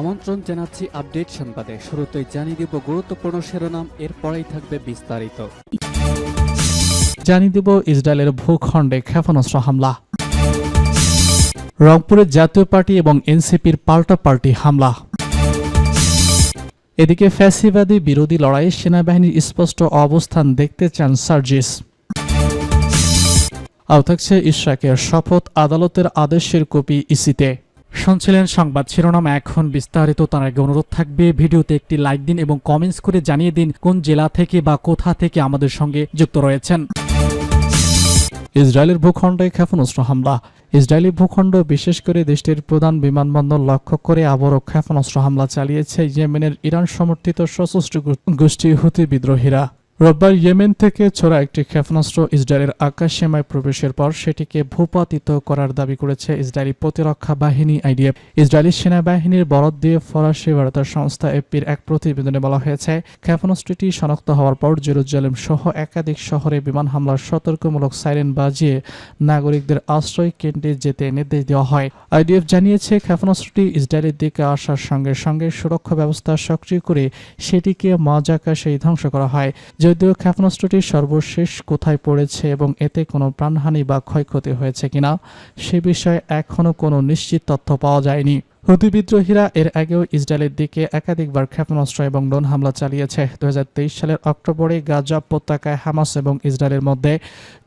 আমন্ত্রণ জানাচ্ছি আপডেট সংবাদে। শুরুতেই জানিয়ে দিব গুরুত্বপূর্ণ শিরোনাম, এরপরেই থাকবে বিস্তারিত। জানিয়ে দেব ইসরায়েলের ভূখণ্ডে ক্ষেপণাস্ত্র হামলা। রংপুরের জাতীয় পার্টি এবং এনসিপির পাল্টা পাল্টি হামলা। এদিকে ফ্যাসিবাদী বিরোধী লড়াইয়ে সেনাবাহিনীর স্পষ্ট অবস্থান দেখতে চান সার্জিস। আও থাকছে ইশরাকের শপথ আদালতের আদেশের কপি ইসিতে। শুনছিলেন সংবাদ শিরোনাম। এখন বিস্তারিত, তার আগে অনুরোধ থাকবে, ভিডিওতে একটি লাইক দিন এবং কমেন্টস করে জানিয়ে দিন কোন জেলা থেকে বা কোথা থেকে আমাদের সঙ্গে যুক্ত রয়েছেন। ইসরায়েলের ভূখণ্ডে ক্ষেপণাস্ত্র হামলা। ইসরায়েলি ভূখণ্ড, বিশেষ করে দেশটির প্রধান বিমানবন্দর, লক্ষ্য করে আবারও ক্ষেপণাস্ত্র হামলা চালিয়েছে ইয়েমেনের ইরান সমর্থিত সশস্ত্র গোষ্ঠী হুতি বিদ্রোহীরা। রোববার ইয়েমেন থেকে ছোড়া একটি ক্ষেপণাস্ত্র ইসরায়েলের আকাশ সীমায় প্রবেশের পর সেটিকে ভূপাতিত করার দাবি করেছে ইসরায়েলি প্রতিরক্ষা বাহিনী আইডিএফ। ইসরায়েলি সেনাবাহিনীর বরাদ দিয়ে ফরাসি বার্তা সংস্থা এপির এক প্রতিবেদনে বলা হয়েছে, ক্ষেপণাস্ত্রটি শনাক্ত হওয়ার পর জেরুজালেম সহ একাধিক শহরে বিমান হামলার সতর্কমূলক সাইরেন বাজিয়ে নাগরিকদের আশ্রয় কেন্দ্রে যেতে নির্দেশ দেওয়া হয়। আইডিএফ জানিয়েছে, ক্ষেপণাস্ত্রটি ইসরায়েলের দিকে আসার সঙ্গে সঙ্গে সুরক্ষা ব্যবস্থা সক্রিয় করে সেটিকে মজাকাশেই ধ্বংস করা হয়। যদিও ক্ষেপণাস্ত্রটি সর্বশেষ কোথায় পড়েছে এবং এতে কোনো প্রাণহানি বা ক্ষয়ক্ষতি হয়েছে কিনা, সে বিষয়ে এখনও কোনো নিশ্চিত তথ্য পাওয়া যায়নি। হুতি বিদ্রোহীরা এর আগেও ইসরায়েলের দিকে একাধিকবার ক্ষেপণাস্ত্র এবং ড্রোন হামলা চালিয়েছে। দুহাজার তেইশ সালের অক্টোবরে গাজা উপত্যকায় হামাস এবং ইসরায়েলের মধ্যে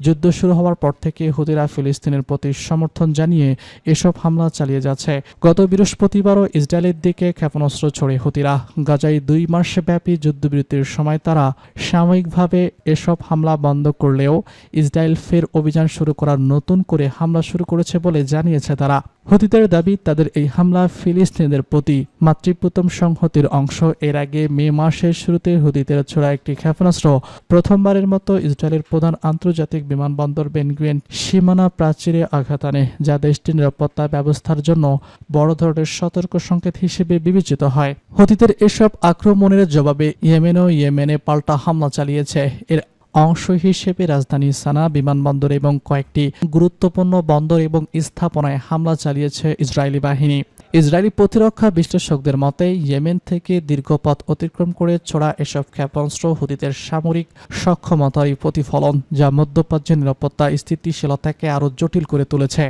যুদ্ধ শুরু হওয়ার পর থেকে হুতিরা ফিলিস্তিনের প্রতি সমর্থন জানিয়ে এসব হামলা চালিয়ে যাচ্ছে। গত বৃহস্পতিবারও ইসরায়েলের দিকে ক্ষেপণাস্ত্র ছড়ে হুতিরা। গাজায় দুই মাস ব্যাপী যুদ্ধবিরতির সময় তারা সাময়িকভাবে এসব হামলা বন্ধ করলেও ইসরায়েল ফের অভিযান শুরু করার নতুন করে হামলা শুরু করেছে বলে জানিয়েছে তারা। হুতিদের দাবি, তাদের এই হামলা ফিলিস্তিনিদের প্রতি মাতৃপ্রতম সংহতির অংশ। এর আগে মে মাসের শুরুতে হুতিদের ছোড়া একটি ক্ষেপণাস্ত্র প্রথমবারের মতো ইসরায়েলের প্রধান আন্তর্জাতিক বিমানবন্দর বেনগুয়েন সীমানা প্রাচীরে আঘাত আনে, যা দেশটির নিরাপত্তা ব্যবস্থার জন্য বড় ধরনের সতর্ক সংকেত হিসেবে বিবেচিত হয়। হুতিদের এসব আক্রমণের জবাবে ইয়েমেনও ইয়েমেনে পাল্টা হামলা চালিয়েছে। এর অংশ হিসেবে রাজধানী সানা বিমানবন্দর এবং কয়েকটি গুরুত্বপূর্ণ বন্দর এবং স্থাপনায় হামলা চালিয়েছে ইসরায়েলি বাহিনী। ইসরায়েলি প্রতিরক্ষা বিশ্লেষকদের মতে, ইয়েমেন থেকে দীর্ঘ পথ অতিক্রম করে ছোড়া এসব ক্ষেপণাস্ত্র হুতিদের সামরিক সক্ষমতারই প্রতিফলন যা মধ্যপ্রাচ্যের নিরাপত্তা স্থিতিশীলতাকে আরও জটিল করে তুলেছে।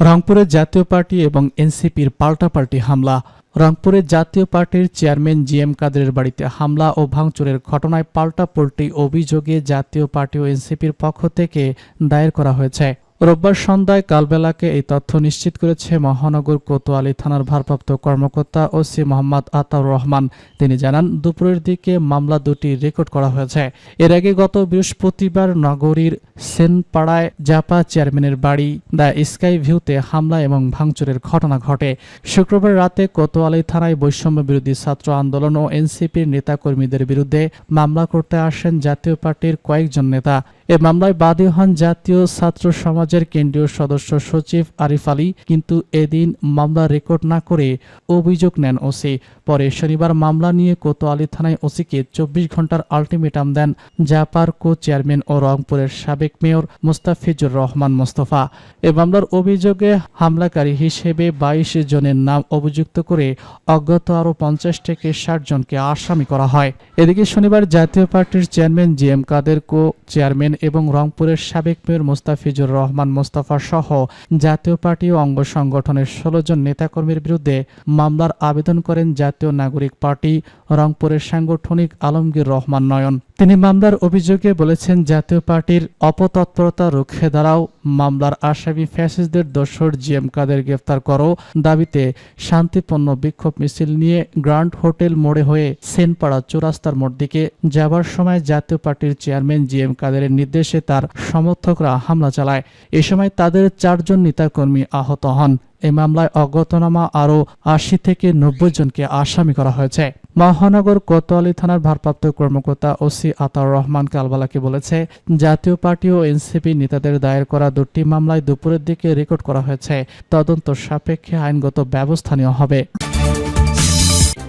রংপুরের জাতীয় পার্টি এবং এনসিপির পাল্টাপাল্টি হামলা। রংপুরের জাতীয় পার্টির চেয়ারম্যান জি এম কাদেরের বাড়িতে হামলা ও ভাঙচুরের ঘটনায় পাল্টাপাল্টি অভিযোগে জাতীয় পার্টি ও এনসিপির পক্ষ থেকে দায়ের করা হয়েছে। রোববার সন্ধ্যায় কালবেলাকে এই তথ্য নিশ্চিত করেছে মহানগর কোতোয়ালি থানার ভারপ্রাপ্ত কর্মকর্তা ওসি মোহাম্মদ আতাউর রহমান। তিনি জানান, দুপুরের দিকে মামলা দুটি রেকর্ড করা হয়েছে। এর আগে গত বৃহস্পতিবার নগরীর সেনপাড়ায় জাপা চেয়ারম্যানের বাড়ি, দ্য স্কাই ভিউতে হামলা এবং ভাঙচুরের ঘটনা ঘটে। শুক্রবার রাতে কোতোয়ালি থানায় বৈষম্য বিরোধী ছাত্র আন্দোলন ও এনসিপির নেতাকর্মীদের বিরুদ্ধে মামলা করতে আসেন জাতীয় পার্টির কয়েকজন নেতা। এ মামলায় বাদী হন জাতীয় ছাত্র সমাজের কেন্দ্রীয় সদস্য সচিব আরিফ আলী, কিন্তু এদিন মামলা রেকর্ড না করে অভিযোগ নেন ওসি। পরে শনিবার মামলা নিয়ে কোতোয়ালি থানায় ওসিকে চব্বিশ ঘণ্টার আলটিমেটাম দেন জাপার কো চেয়ারম্যান ও রংপুরের সাবেক মেয়র মোস্তাফিজুর রহমান মোস্তফা। এ মামলার অভিযোগে হামলাকারী হিসেবে বাইশ জনের নাম অভিযুক্ত করে অজ্ঞাত আরও পঞ্চাশ থেকে ষাট জনকে আসামি করা হয়। এদিকে শনিবার জাতীয় পার্টির chairman G M Kader co chairman এবং রংপুরের সাবেক মেয়র মোস্তাফিজুর রহমান মোস্তফা সহ জাতীয় পার্টি ও অঙ্গ সংগঠনের ষোলো জন নেতাকর্মীর বিরুদ্ধে মামলার আবেদন করেন জাতীয় নাগরিক পার্টি, রংপুরের সাংগঠনিক আলমগীর রহমান নয়ন। তিনি মামলার অভিযোগে বলেছেন, জাতীয় পার্টির অপতৎপরতা রুখে দাঁড়াও, মামলার আসামি ফ্যাসিস্টদের দোসর জি এম কাদের গ্রেফতার করো দাবিতে শান্তিপূর্ণ বিক্ষোভ মিছিল নিয়ে গ্র্যান্ড হোটেল মোড়ে হয়ে সেনপাড়া চৌরাস্তার মোড় দিকে যাবার সময় জাতীয় পার্টির চেয়ারম্যান জি এম কাদেরের নির্দেশে তার সমর্থকরা হামলা চালায়। এ সময় তাদের চারজন নেতাকর্মী আহত হন। এই মামলায় অজ্ঞাতনামা আরও আশি থেকে নব্বই জনকে আসামি করা হয়েছে। মহানগর কোতোয়ালি থানার ভারপ্রাপ্ত কর্মকর্তা ওসি আতাউর রহমান কালবালাকে বলেছে, জাতীয় পার্টি ও এনসিপি নেতাদের দায়ের করা দুটি মামলায় দুপুরের দিকে রেকর্ড করা হয়েছে। তদন্ত সাপেক্ষে আইনগত ব্যবস্থা নেওয়া হবে।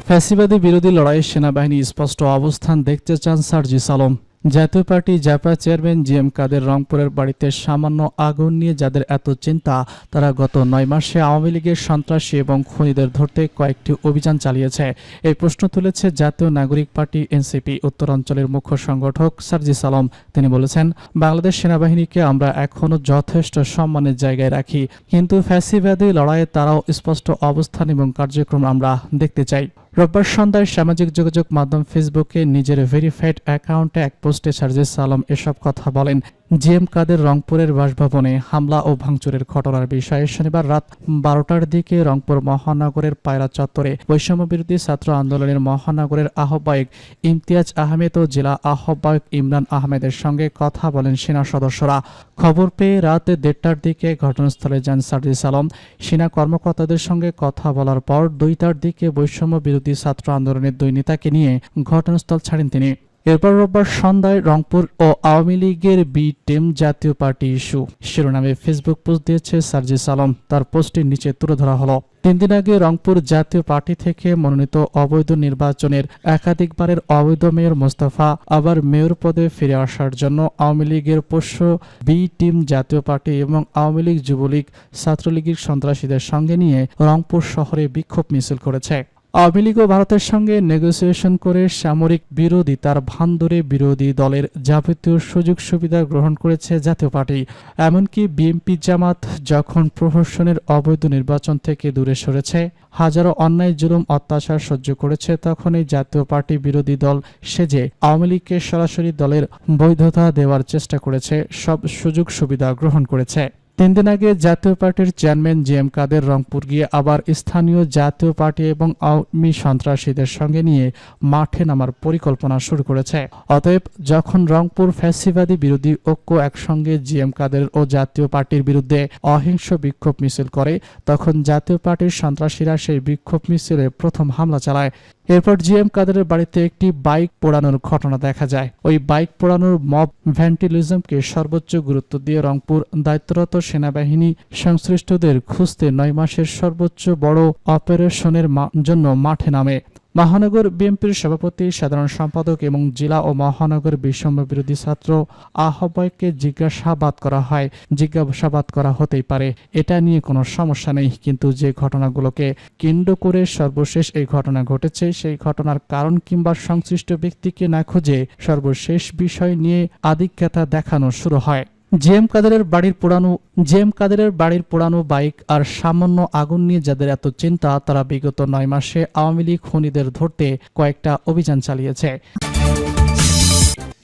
ফ্যাসিবাদী বিরোধী লড়াইয়ে সেনাবাহিনী স্পষ্ট অবস্থান দেখতে চান Sarjis Alam. Jatiya party Japa chairman G M Kader রংপুরের বাড়িতে সামান্য আগুন নিয়ে যাদের এত চিন্তা, তারা গত নয় মাসে আওয়ামী লীগের সন্ত্রাসী এবং খুনিদের ধরতে কয়েকটি অভিযান চালিয়েছে। এই প্রশ্ন তুলেছে জাতীয় নাগরিক পার্টি এনসিপি উত্তরাঞ্চলের মুখ্য সংগঠক সার্জিস আলম তিনি বলেছেন, বাংলাদেশ সেনাবাহিনীকে আমরা এখনও যথেষ্ট সম্মানের জায়গায় রাখি, কিন্তু ফ্যাসিবাদী লড়াইয়ে তারাও স্পষ্ট অবস্থান এবং কার্যক্রম আমরা দেখতে চাই। রোববার সন্ধ্যায় সামাজিক যোগাযোগ মাধ্যম ফেসবুকে নিজের ভেরিফাইড অ্যাকাউন্টে এক পোস্টে সার্জিস সালাম এসব কথা বলেন। জিএম কাদের রংপুরের বাসভবনে হামলা ও ভাঙচুরের ঘটনার বিষয়ে শনিবার রাত বারোটার দিকে রংপুর মহানগরের পায়রা চত্বরে বৈষম্য বিরোধী ছাত্র আন্দোলনের মহানগরের আহ্বায়ক ইমতিয়াজ আহমেদ ও জেলা আহ্বায়ক ইমরান আহমেদের সঙ্গে কথা বলেন সেনা সদস্যরা। খবর পেয়ে রাত দেড়টার দিকে ঘটনাস্থলে যান সার্জিস আলম। সেনা কর্মকর্তাদের সঙ্গে কথা বলার পর দুইটার দিকে বৈষম্য বিরোধী ছাত্র আন্দোলনের দুই নেতাকে নিয়ে ঘটনাস্থল ছাড়েন তিনি। এরপর রোববার সন্ধ্যায় রংপুর ও আওয়ামী লীগের B team Jatiya party issue. শিরোনামে ফেসবুক পোস্ট দিয়েছে সার্জিস আলম। তার পোস্টের নিচে তুলে ধরা হলো। তিন দিন আগে রংপুর জাতীয় পার্টি থেকে মনোনীত অবৈধ নির্বাচনের একাধিকবারের অবৈধ মেয়র মোস্তফা আবার মেয়র পদে ফিরে আসার জন্য আওয়ামী লীগের পোষ্য বি টিম জাতীয় পার্টি এবং আওয়ামী লীগ যুবলীগ ছাত্রলীগের সন্ত্রাসীদের সঙ্গে নিয়ে রংপুর শহরে বিক্ষোভ মিছিল করেছে। আওয়ামী লীগ ভারতের সঙ্গে নেগোসিয়েশন করে সামরিক বিরোধী তার ধরে বিরোধী দলের যাবতীয় সুযোগ সুবিধা গ্রহণ করেছে জাতীয় পার্টি। এমনকি বিএনপি জামাত যখন প্রহসনের অবৈধ নির্বাচন থেকে দূরে সরেছে, হাজারো অন্যায় জুলুম অত্যাচার সহ্য করেছে তখন এই জাতীয় পার্টি বিরোধী দল সেজে আওয়ামী লীগকে সরাসরি দলের বৈধতা দেওয়ার চেষ্টা করেছে, সব সুযোগ সুবিধা গ্রহণ করেছে। তিন দিন আগে জাতীয় পার্টির chairman G M Kader Rangpur গিয়ে আবার স্থানীয় জাতীয় পার্টি এবং আওয়ামী সন্ত্রাসীদের সঙ্গে নিয়ে মাঠে নামার পরিকল্পনা শুরু করেছে। অতএব যখন রংপুর ফ্যাসিবাদী বিরোধী ঐক্য একসঙ্গে জি এম কাদের ও জাতীয় পার্টির বিরুদ্ধে অহিংস বিক্ষোভ মিছিল করে, তখন জাতীয় পার্টির সন্ত্রাসীরা সেই বিক্ষোভ মিছিলে প্রথম হামলা চালায়। এরপর জি এম কাদেরের বাড়িতে একটি বাইক পোড়ানোর ঘটনা দেখা যায়। ওই বাইক পোড়ানোর মব ভ্যান্টিলিজমকে সর্বোচ্চ গুরুত্ব দিয়ে রংপুর দায়িত্বরত সেনাবাহিনী সংশ্লিষ্টদের খুঁজতে নয় মাসের সর্বোচ্চ বড় অপারেশনের জন্য মাঠে নামে। মহানগর বিএনপির সভাপতি, সাধারণ সম্পাদক এবং জেলা ও মহানগর বৈষম্য বিরোধী ছাত্র আহ্বায়ককে জিজ্ঞাসাবাদ করা হয়। জিজ্ঞাসাবাদ করা হতেই পারে, এটা নিয়ে কোনো সমস্যা নেই, কিন্তু যে ঘটনাগুলোকে কেন্দ্র করে সর্বশেষ এই ঘটনা ঘটেছে, সেই ঘটনার কারণ কিংবা সংশ্লিষ্ট ব্যক্তিকে না খুঁজে সর্বশেষ বিষয় নিয়ে আধিক্যতা দেখানো শুরু হয়। জেএম কাদেরের বাড়ির পুরানো, জেম কাদেরের বাড়ির পুরানো বাইক আর সামান্য আগুন নিয়ে যাদের এত চিন্তা, তারা বিগত নয় মাসে আওয়ামী লীগ খুনিদের ধরতে কয়েকটা অভিযান চালিয়েছে।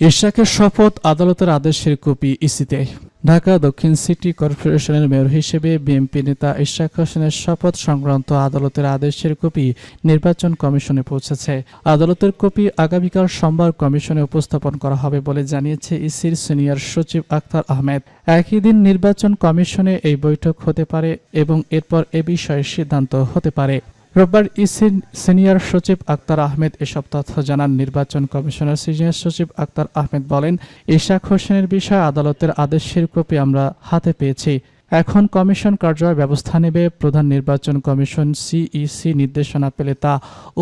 ইশাকের শপথ আদালতের আদেশের কপি ইসিতে। ঢাকা দক্ষিণ সিটি কর্পোরেশনের মেয়র হিসেবে বিএনপি নেতা ইশাক হোসেনের শপথ সংক্রান্ত আদালতের আদেশের কপি নির্বাচন কমিশনে পৌঁছেছে। আদালতের কপি আগামীকাল সোমবার কমিশনে উপস্থাপন করা হবে বলে জানিয়েছে ইসির সিনিয়র সচিব আখতার আহমেদ। একই দিন নির্বাচন কমিশনে এই বৈঠক হতে পারে এবং এরপর এ বিষয়ে সিদ্ধান্ত হতে পারে। রোববার ইসি সিনিয়র সচিব আক্তার আহমেদ এসব তথ্য জানান। নির্বাচন কমিশনার সিনিয়র সচিব আক্তার আহমেদ বলেন, ইশাক হোসেনের বিষয়ে আদালতের আদেশের কপি আমরা হাতে পেয়েছি। এখন কমিশন কার্যালয় ব্যবস্থা নেবে। প্রধান নির্বাচন কমিশন সিইসি নির্দেশনা পেলে তা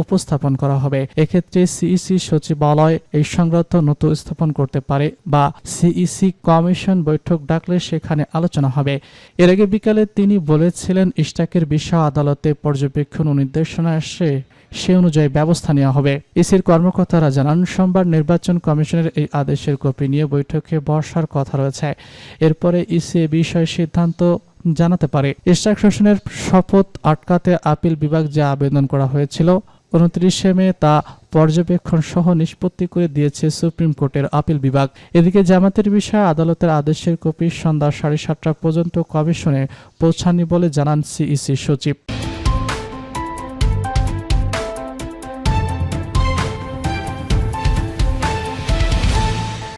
উপস্থাপন করা হবে। এক্ষেত্রে সিইসি সচিবালয় এই সংক্রান্ত নতুন স্থাপন করতে পারে বা সিইসি কমিশন বৈঠক ডাকলে সেখানে আলোচনা হবে। এর আগে বিকালে তিনি বলেছিলেন ইস্টাকের বিষয় আদালতে পর্যবেক্ষণ ও নির্দেশনা আসে। সে অনুযায়ী ব্যবস্থা নেওয়া হবে। ইসির কর্মকর্তারা জানান, সোমবার নির্বাচন কমিশনের এই আদেশের কপি নিয়ে বৈঠকে বসার কথা রয়েছে। এরপরে ইসি বিষয়ে সিদ্ধান্ত জানাতে পারে। ইস্টাক শোষণের শপথ আটকাতে আপিল বিভাগ যে আবেদন করা হয়েছিল, উনত্রিশে মে তা পর্যবেক্ষণ সহ নিষ্পত্তি করে দিয়েছে সুপ্রিম কোর্টের আপিল বিভাগ। এদিকে জামাতের বিষয়ে আদালতের আদেশের কপি সন্ধ্যা সাড়ে সাতটা পর্যন্ত কমিশনে পৌঁছানি বলে জানান সিইসি সচিব।